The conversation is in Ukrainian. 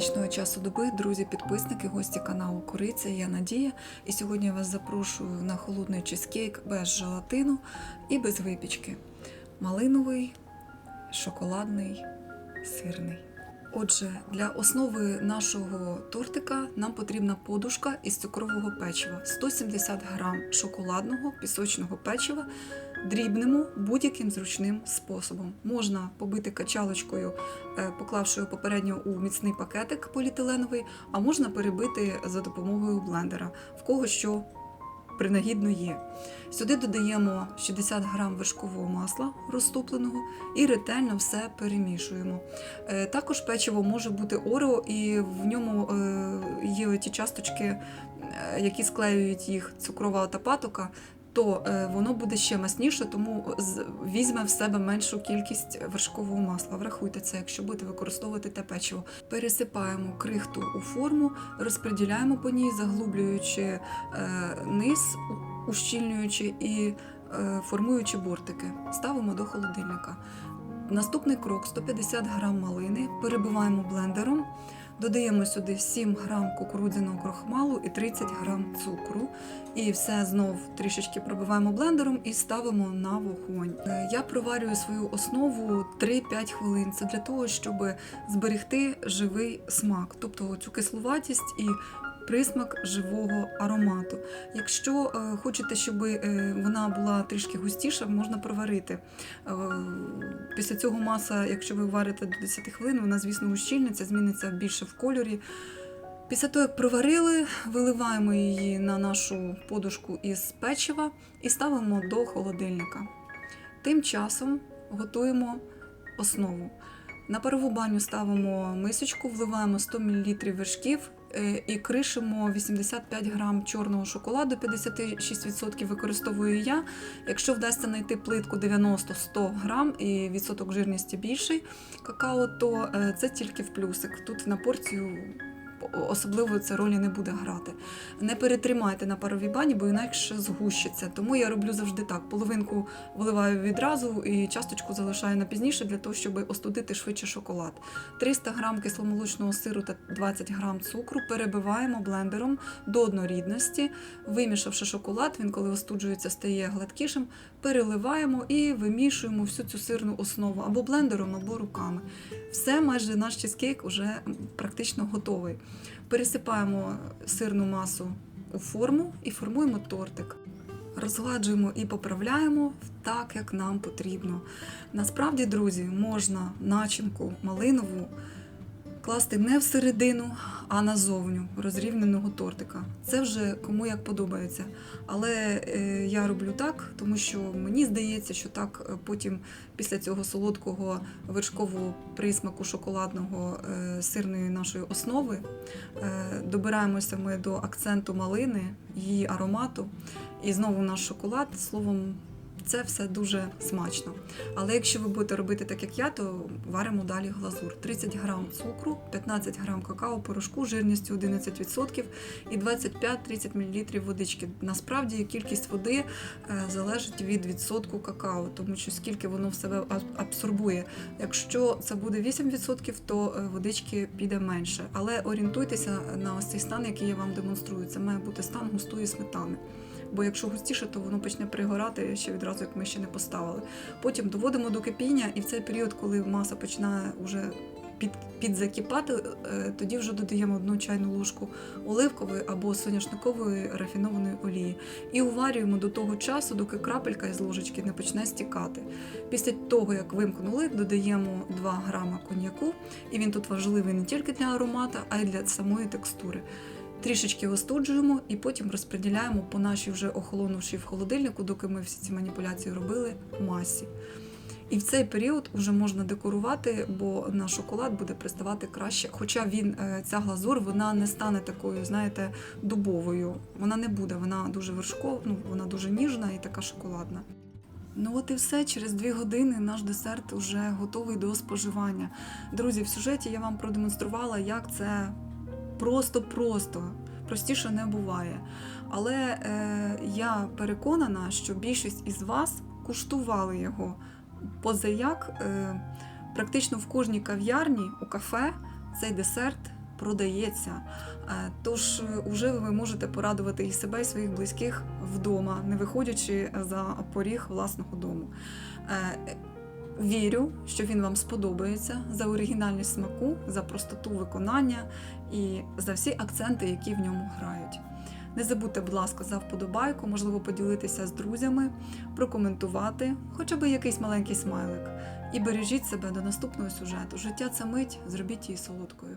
безпечного часу доби, друзі, підписники, гості каналу Куриця. Я Надія. І сьогодні я вас запрошую на холодний чизкейк без желатину і без випічки. Малиновий, шоколадний, сирний. Отже, для основи нашого тортика нам потрібна подушка із цукрового печива, 170 грам шоколадного пісочного печива. Дрібнемо будь-яким зручним способом. Можна побити качалочкою, е, поклавши його попередньо у міцний пакетик поліетиленовий, а можна перебити за допомогою блендера, в кого що принагідно є. Сюди додаємо 60 грам вершкового масла розтопленого і ретельно все перемішуємо. Е, Також печиво може бути орео, і в ньому е, є ті часточки, е, які склеюють їх цукрова та патока. То е, воно буде ще масніше, тому візьме в себе меншу кількість вершкового масла. Врахуйте це, якщо будете використовувати те печиво. Пересипаємо крихту у форму, розподіляємо по ній, заглублюючи е, низ, ущільнюючи і е, формуючи бортики. Ставимо до холодильника. Наступний крок 150 грам малини, перебиваємо блендером. Додаємо сюди 7 грам кукурудзяного крохмалу і 30 грам цукру. І все знов трішечки пробиваємо блендером і ставимо на вогонь. Е, Я проварюю свою основу 3-5 хвилин. Це для того, щоб зберегти живий смак, тобто цю кислуватість і присмак живого аромату. Якщо е, хочете, щоб е, вона була трішки густіша, можна проварити. Е, Після цього маса, якщо ви варите до 10 хвилин, вона, звісно, ущільниться, зміниться більше в кольорі. Після того, як проварили, виливаємо її на нашу подушку із печива і ставимо до холодильника. Тим часом готуємо основу. На парову баню ставимо мисочку, вливаємо 100 мл вершків і кришимо 85 грам чорного шоколаду, 56% використовую я. Якщо вдасться знайти плитку 90-100 грам і відсоток жирності більший какао, то е, це тільки в плюсик. Тут на порцію особливо це ролі не буде грати. Не перетримайте на паровій бані, бо інакше згущиться. Тому я роблю завжди так: половинку вливаю відразу і часточку залишаю на пізніше для того, щоб остудити швидше шоколад. 300 грам кисломолочного сиру та 20 грам цукру перебиваємо блендером до однорідності. Вимішавши шоколад, він коли остуджується, стає гладкішим. Переливаємо і вимішуємо всю цю сирну основу або блендером, або руками. Все, майже наш чизкейк вже практично готовий. Пересипаємо сирну масу у форму і формуємо тортик. Розгладжуємо і поправляємо так, як нам потрібно. Насправді, друзі, можна начинку малинову класти не всередину, а назовню розрівненого тортика. Це вже кому як подобається. Але е, я роблю так, тому що мені здається, що так е, потім після цього солодкого вершкового присмаку шоколадного е, сирної нашої основи добираємося ми до акценту малини, її аромату, і знову наш шоколад. Словом, це все дуже смачно. Але якщо ви будете робити так, як я, то варимо далі глазур. 30 грам цукру, 15 грам какао-порошку жирністю 11% і 25-30 мл водички. Насправді кількість води е, залежить від відсотку какао, тому що скільки воно в себе абсорбує. Якщо це буде 8%, то е, водички піде менше. Але орієнтуйтеся на ось цей стан, який я вам демонструю. Це має бути стан густої сметани. Бо якщо густіше, то воно почне пригорати ще відразу, як ми ще не поставили. Потім доводимо до кипіння, і в цей період, коли маса починає вже під, підзакіпати, е, тоді вже додаємо одну чайну ложку оливкової або соняшникової рафінованої олії. І уварюємо до того часу, доки крапелька із ложечки не почне стікати. Після того, як вимкнули, додаємо 2 грама коньяку, і він тут важливий не тільки для аромата, а й для самої текстури. Трішечки остуджуємо і потім розподіляємо по нашій вже охолонувшій в холодильнику, доки ми всі ці маніпуляції робили, масі. І в цей період вже можна декорувати, бо на шоколад буде приставати краще. Хоча він, е, ця глазур, вона не стане такою, знаєте, дубовою. Вона не буде, вона дуже вершкова, ну, вона дуже ніжна і така шоколадна. Ну от і все. Через дві години наш десерт вже готовий до споживання. Друзі, в сюжеті я вам продемонструвала, як це просто-просто. Простіше не буває. Але е, я переконана, що більшість із вас куштували його позаяк е, практично в кожній кав'ярні у кафе цей десерт продається. Е, Тож вже ви можете порадувати і себе, і своїх близьких вдома, не виходячи за поріг власного дому. Е, Вірю, що він вам сподобається за оригінальність смаку, за простоту виконання і за всі акценти, які в ньому грають. Не забудьте, будь ласка, за вподобайку, можливо, поділитися з друзями, прокоментувати, хоча б якийсь маленький смайлик. І бережіть себе до наступного сюжету. Життя це мить, зробіть її солодкою.